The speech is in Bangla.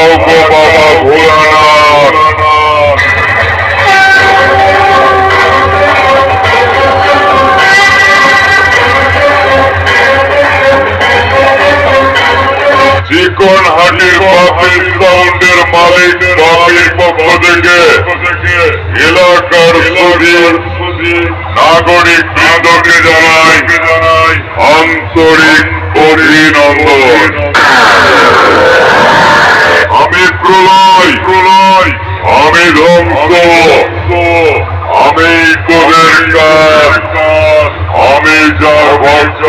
গো বাবা ভোলানাথ চিকন হাটির পাপির সাউন্ডের মালিক বাপির পক্ষ থেকে এলাকার সুধীর নাগরিক বৃন্দকে জানাই আন্তরিক অভিনন্দন প্রলয় প্রলয় আমি ধ্বংস। আমি কাজ। আমি যার ভক্ত।